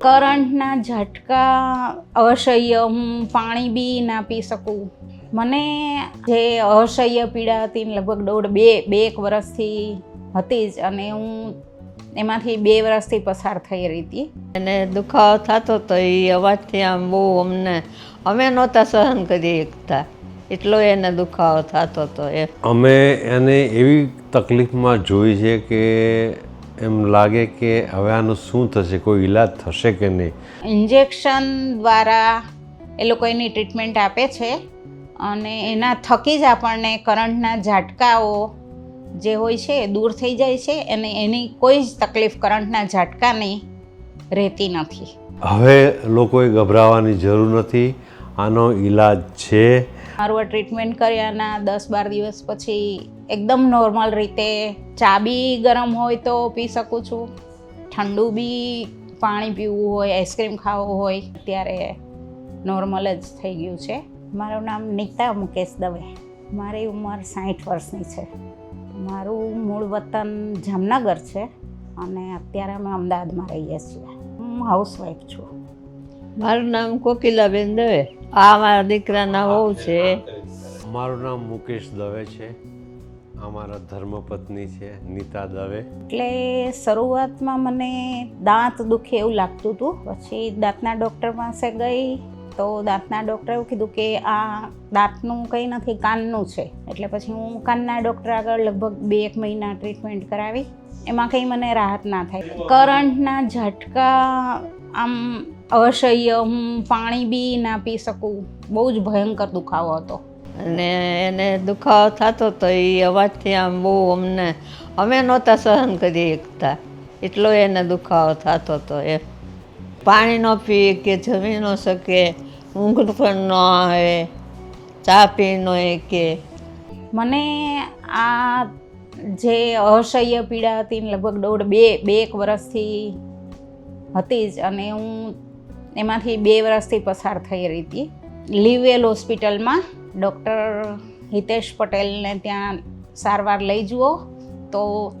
કરંટના ઝટકા અસહ્ય હું પાણી બી ના પી શકું. મને જે અસહ્ય પીડા હતી ને લગભગ દોઢ બે બે એક વર્ષથી હતી જ અને હું એમાંથી બે વર્ષથી પસાર થઈ રહી હતી. અને દુખાવો થતો તો એ અવાજથી આમ બહુ અમને અમે નહોતા સહન કરી શકતા. એટલો એને દુખાવો થતો હતો એ. અમે એને એવી તકલીફમાં જોઈ છે કે એમ લાગે કે હવે આનું શું થશે? કોઈ ઈલાજ થશે કે નહીં? ઇન્જેક્શન દ્વારા એ લોકો એની ટ્રીટમેન્ટ આપે છે અને એના થકી જ આપણને કરંટના ઝાટકાઓ જે હોય છે એ દૂર થઈ જાય છે અને એની કોઈ જ તકલીફ કરંટના ઝાટકાની રહેતી નથી. હવે લોકોએ ગભરાવાની જરૂર નથી. આનો ઈલાજ છે મારું આ ટ્રીટમેન્ટ કર્યાના દસ બાર દિવસ પછી એકદમ નોર્મલ રીતે ચા બી ગરમ હોય તો પી શકું છું. ઠંડુ બી પાણી પીવું હોય આઈસ્ક્રીમ ખાવું હોય, ત્યારે નોર્મલ જ થઈ ગયું છે. મારું નામ નીતા મુકેશ દવે. મારી ઉંમર સાઠ વર્ષની છે. મારું મૂળ વતન જામનગર છે અને અત્યારે અમે અમદાવાદમાં રહીએ છીએ. હું હાઉસવાઈફ છું. મારું નામ કોકિલાબેન દવે. આ મારા દીકરાના વહુ છે. મારું નામ મુકેશ દવે છે. અમારા ધર્મપત્ની છે નીતા દવે. એટલે શરૂઆતમાં મને દાંત દુખે એવું લાગતું હતું. પછી દાંતના ડૉક્ટર પાસે ગઈ તો દાંતના ડૉક્ટરે એવું કીધું કે આ દાંતનું કંઈ નથી કાનનું છે. એટલે પછી હું કાનના ડૉક્ટર આગળ લગભગ બે એક મહિના ટ્રીટમેન્ટ કરાવી. એમાં કંઈ મને રાહત ના થાય. કરંટના ઝટકા આમ અસહ્ય હું પાણી બી ના પી શકું. બહુ જ ભયંકર દુખાવો હતો. અને એને દુખાવો થતો તો એ અવાજથી આમ બહુ અમને અમે નહોતા સહન કરી શકતા. એટલો એને દુખાવો થતો હતો એ. પાણી ન પી કે જમી ન શકે ઊંઘ પણ ન આવે ચા પી ન કે મને આ જે અસહ્ય પીડા હતી લગભગ દોઢ બે બે એક વર્ષથી હતી જ અને હું એમાંથી બે વર્ષથી પસાર થઈ રહી હતી. લીવેલ હોસ્પિટલમાં ડૉક્ટર હિતેશ પટેલને ત્યાં સારવાર લઈ જુઓ તો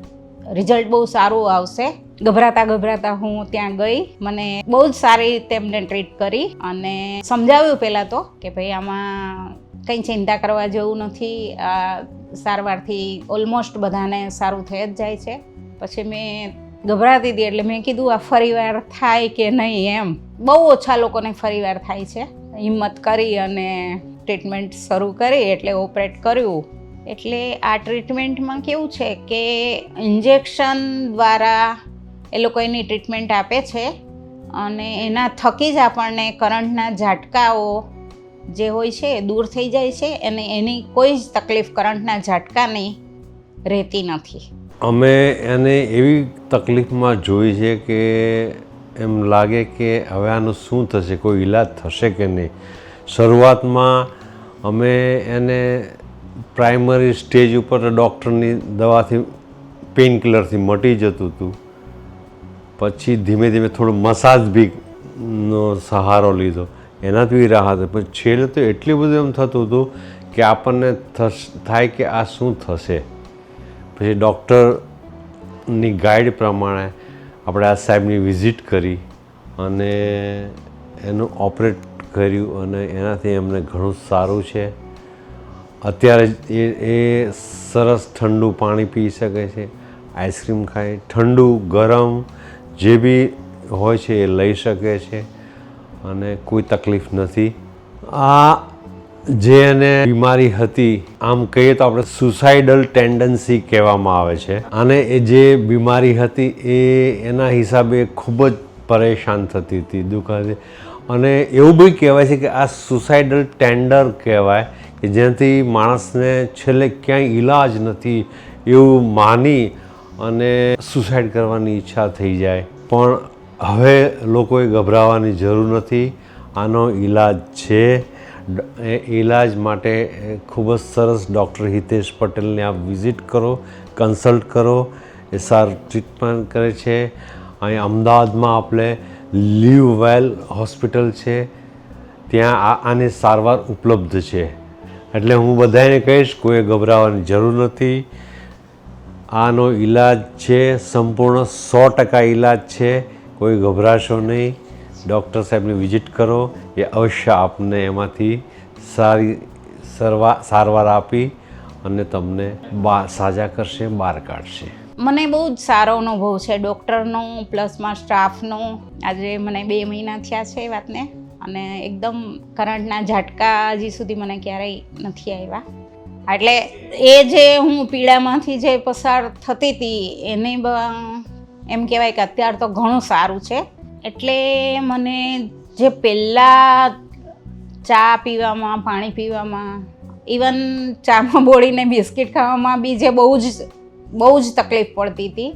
રિઝલ્ટ બહુ સારું આવશે. ગભરાતા ગભરાતા હું ત્યાં ગઈ. મને બહુ જ સારી રીતે એમને ટ્રીટ કરી અને સમજાવ્યું પહેલાં તો કે ભાઈ આમાં કંઈ ચિંતા કરવા જેવું નથી. આ સારવારથી ઓલમોસ્ટ બધાને સારું થઈ જ જાય છે. પછી મેં ગભરાતી હતી એટલે મેં કીધું, આ ફરીવાર થાય કે નહીં એમ. બહુ ઓછા લોકોને ફરીવાર થાય છે. હિંમત કરી અને ટ્રીટમેન્ટ શરૂ કરી એટલે ઓપરેટ કર્યું. એટલે આ ટ્રીટમેન્ટમાં કેવું છે કે ઇન્જેક્શન દ્વારા એ લોકો એની ટ્રીટમેન્ટ આપે છે અને એના થકી જ આપણને કરંટના ઝાટકાઓ જે હોય છે એ દૂર થઈ જાય છે અને એની કોઈ જ તકલીફ કરંટના ઝાટકાની રહેતી નથી. અમે એને એવી તકલીફમાં જોઈ છે કે એમ લાગે કે હવે આનું શું થશે, કોઈ ઈલાજ થશે કે નહીં. શરૂઆતમાં અમે એને પ્રાઇમરી સ્ટેજ ઉપર ડૉક્ટરની દવાથી પેઇન કિલરથી મટી જતું હતું. પછી ધીમે ધીમે થોડું મસાજ બી નો સહારો લીધો. એનાથી રાહત પણ છેલ્લે તો એટલું બધું એમ થતું હતું કે આપણને થાય કે આ શું થશે? પછી ડૉક્ટરની ગાઈડ પ્રમાણે આપણે આ સાહેબની વિઝિટ કરી અને એનું ઓપરેટ કર્યું અને એનાથી એમને ઘણું સારું છે. અત્યારે એ એ સરસ ઠંડુ પાણી પી શકે છે, આઈસ્ક્રીમ ખાય, ઠંડુ, ગરમ જે બી હોય છે એ લઈ શકે છે અને કોઈ તકલીફ નથી. આ જે એને બીમારી હતી, આમ કહીએ તો આપણે સુસાઇડલ ટેન્ડન્સી કહેવામાં આવે છે. અને એ જે બીમારી હતી, એ એના હિસાબે ખૂબ જ પરેશાન થતી હતી, દુઃખાતી. અને એવું બી કહેવાય છે કે આ સુસાઇડલ ટેન્ડર કહેવાય કે જેનાથી માણસને છેલ્લે ક્યાંય ઈલાજ નથી એવું માની અને સુસાઇડ કરવાની ઈચ્છા થઈ જાય. પણ હવે લોકોએ ગભરાવાની જરૂર નથી. આનો ઈલાજ છે. ઈલાજ માટે ખૂબ જ સરસ ડૉક્ટર હિતેશ પટેલને આપ વિઝિટ કરો, કન્સલ્ટ કરો. એ સારું ટ્રીટમેન્ટ કરે છે. અહીં અમદાવાદમાં આપણે લીવ વેલ હોસ્પિટલ છે. ત્યાં આ, આની સારવાર ઉપલબ્ધ છે. એટલે હું બધાને કહીશ, કોઈ ગભરાવાની જરૂર નથી. આનો ઈલાજ છે, સંપૂર્ણ સો ટકા ઈલાજ છે. કોઈ ગભરાશો નહીં. ડૉક્ટર સાહેબની વિઝિટ કરો. એ અવશ્ય આપને એમાંથી સારી સરવા સારવાર આપી અને તમને બા, સાજા કરશે, બહાર કાઢશે. મને બહુ જ સારો અનુભવ છે ડૉક્ટરનો પ્લસમાં સ્ટાફનો. આજે મને બે મહિના થયા છે એ વાતને અને એકદમ કરંટના ઝાટકા હજી સુધી મને ક્યારેય નથી આવ્યા. એટલે એ જે હું પીડામાંથી જે પસાર થતી હતી એને એમ કહેવાય કે અત્યારે તો ઘણું સારું છે. એટલે મને જે પહેલાં ચા પીવામાં, પાણી પીવામાં ઇવન ચામાં બોળીને બિસ્કિટ ખાવામાં બી જે બહુ જ બહુ જ તકલીફ પડતી હતી.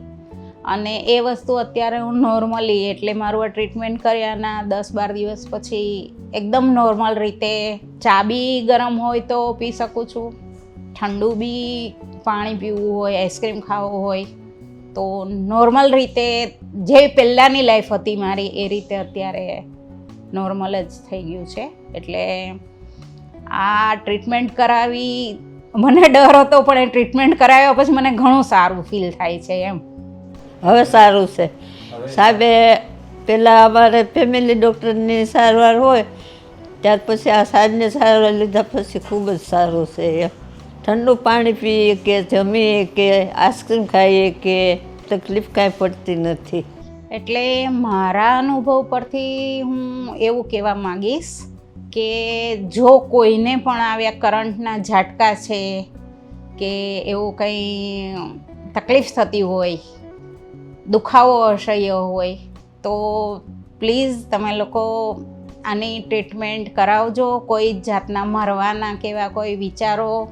અને એ વસ્તુ અત્યારે હું નોર્મલી એટલે મારું આ ટ્રીટમેન્ટ કર્યાના દસ બાર દિવસ પછી એકદમ નોર્મલ રીતે ચા બી ગરમ હોય તો પી શકું છું. ઠંડુ બી પાણી પીવું હોય આઈસ્ક્રીમ ખાવું હોય. તો નોર્મલ રીતે જે પહેલાંની લાઈફ હતી મારી, એ રીતે અત્યારે નોર્મલ જ થઈ ગયું છે. એટલે આ ટ્રીટમેન્ટ કરાવી, મને ડર હતો, પણ એ ટ્રીટમેન્ટ કરાવ્યા પછી મને ઘણું સારું ફીલ થાય છે એમ. હવે સારું છે. સાહેબે પહેલાં અમારે ફેમિલી ડૉક્ટરની સારવાર હોય, ત્યાર પછી આ સાહેબને સારવાર લીધા પછી ખૂબ જ સારું છે એમ. ઠંડુ પાણી પીએ કે જમીએ કે આઈસ્ક્રીમ ખાઈએ કે તકલીફ કાંઈ પડતી નથી. એટલે મારા અનુભવ પરથી હું એવું કહેવા માંગીશ કે જો કોઈને પણ આવ્યા કરંટના ઝાટકા છે કે એવું કંઈ તકલીફ થતી હોય, દુખાવો, અસહ્ય હોય, તો પ્લીઝ તમે લોકો આની ટ્રીટમેન્ટ કરાવજો. કોઈ જાતના મરવાના કેવા કોઈ વિચારો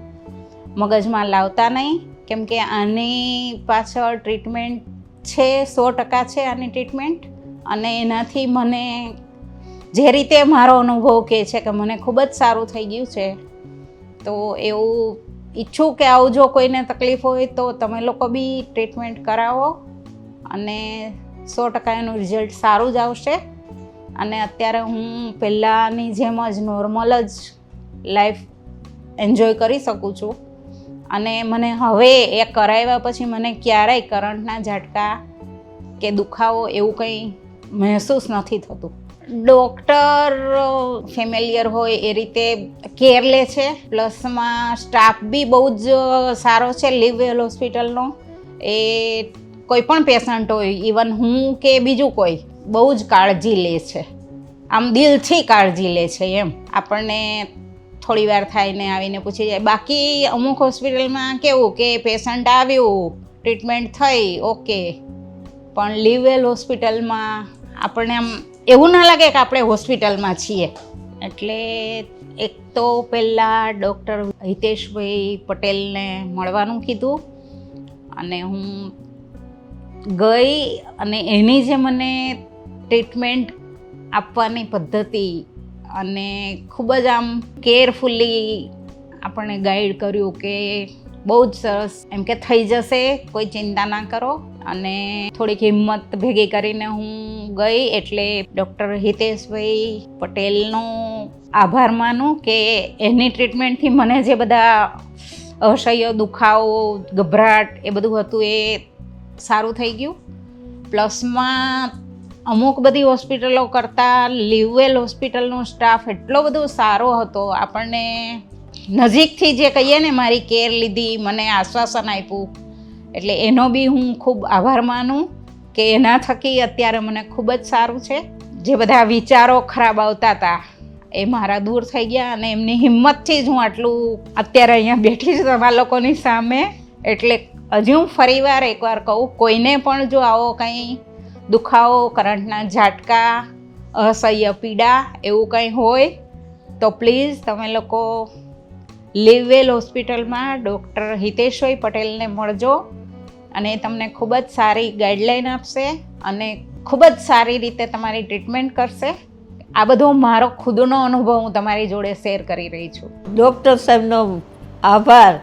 મગજમાં લાવતા નહીં. કેમ કે આની પાછળ ટ્રીટમેન્ટ છે, સો ટકા છે આની ટ્રીટમેન્ટ અને એનાથી મને જે રીતે મારો અનુભવ કહે છે કે મને ખૂબ જ સારું થઈ ગયું છે, તો એવું ઈચ્છું કે આવું જો કોઈને તકલીફ હોય તો તમે લોકો બી ટ્રીટમેન્ટ કરાવો. અને સો ટકા એનું રિઝલ્ટ સારું જ આવશે. અને અત્યારે હું પહેલાંની જેમ જ નોર્મલ જ લાઈફ એન્જોય કરી શકું છું. અને મને હવે એ કરાવ્યા પછી મને ક્યારેય કરંટના ઝાટકા કે દુખાવો એવું કંઈ મહેસૂસ નથી થતું. ડૉક્ટર ફેમિલિયર હોય એ રીતે કેર લે છે. પ્લસમાં સ્ટાફ બી બહુ જ સારો છે. લીવવેલ હોસ્પિટલનો એ કોઈ પણ પેશન્ટ હોય ઇવન હું કે બીજું કોઈ, બહુ જ કાળજી લે છે. આમ દિલથી કાળજી લે છે એમ. આપણને થોડી વાર થાય ને આવીને પૂછી જાય. બાકી અમુક હોસ્પિટલમાં કેવું કે પેશન્ટ આવ્યું ટ્રીટમેન્ટ થઈ ઓકે પણ લીવેલ હોસ્પિટલમાં આપણને આમ એવું ના લાગે કે આપણે હોસ્પિટલમાં છીએ. એટલે એક તો પહેલાં ડૉક્ટર હિતેશભાઈ પટેલને મળવાનું કીધું અને હું ગઈ અને એની જે મને ટ્રીટમેન્ટ આપવાની પદ્ધતિ અને ખૂબ જ આમ કેરફુલી આપણને ગાઈડ કર્યું કે બહુ જ સરસ, એમ કે થઈ જશે, કોઈ ચિંતા ના કરો. અને થોડીક હિંમત ભેગી કરીને હું ગઈ એટલે ડૉક્ટર હિતેશભાઈ પટેલનો આભાર માનું કે એની ટ્રીટમેન્ટથી મને જે બધા અસહ્ય દુખાવો, ગભરાટ એ બધું હતું એ સારું થઈ ગયું. પ્લસમાં અમુક બધી હોસ્પિટલો કરતાં લીવવેલ હોસ્પિટલનો સ્ટાફ એટલો બધો સારો હતો. આપણને નજીકથી જે કહીએ ને, મારી કેર લીધી, મને આશ્વાસન આપ્યું. એટલે એનો બી હું ખૂબ આભાર માનું કે એના થકી અત્યારે મને ખૂબ જ સારું છે. જે બધા વિચારો ખરાબ આવતા હતા એ મારા દૂર થઈ ગયા અને એમની હિંમતથી જ હું આટલું અત્યારે અહીંયા બેઠી છું તમારા લોકોની સામે. એટલે હજી હું ફરીવાર એકવાર કહું, કોઈને પણ જો આવો કંઈ દુખાવો કરંટના ઝાટકા અસહ્ય પીડા એવું કંઈ હોય તો પ્લીઝ તમે લોકો લીવવેલ હોસ્પિટલમાં ડૉક્ટર હિતેશભાઈ પટેલને મળજો અને તમને ખૂબ જ સારી ગાઈડલાઈન આપશે અને ખૂબ જ સારી રીતે તમારી ટ્રીટમેન્ટ કરશે. આ બધો મારો ખુદનો અનુભવ હું તમારી જોડે શેર કરી રહી છું. ડૉક્ટર સાહેબનો આભાર.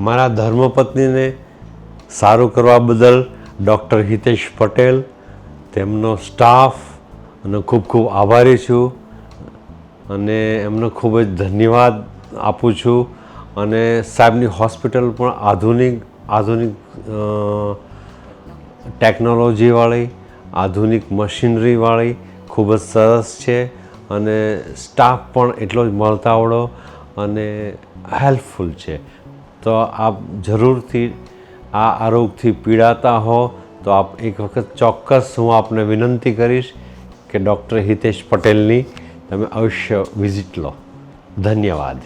મારા ધર્મપત્નીને સારું કરવા બદલ ડૉક્ટર હિતેશ પટેલ તેમનો સ્ટાફ અને ખૂબ ખૂબ આભારી છું અને એમનો ખૂબ જ ધન્યવાદ આપું છું અને સાહેબની હોસ્પિટલ પણ આધુનિક આધુનિક ટેકનોલોજીવાળી, આધુનિક મશીનરીવાળી ખૂબ જ સરસ છે અને સ્ટાફ પણ એટલો જ મળતાવડો અને હેલ્પફુલ છે. તો આપ જરૂરથી આ આરોગથી પીડાતા હો તો આપ એક વખત ચોક્કસ હું આપને વિનંતી કરીશ કે ડૉક્ટર હિતેશ પટેલની તમે અવશ્ય વિઝિટ લો. ધન્યવાદ.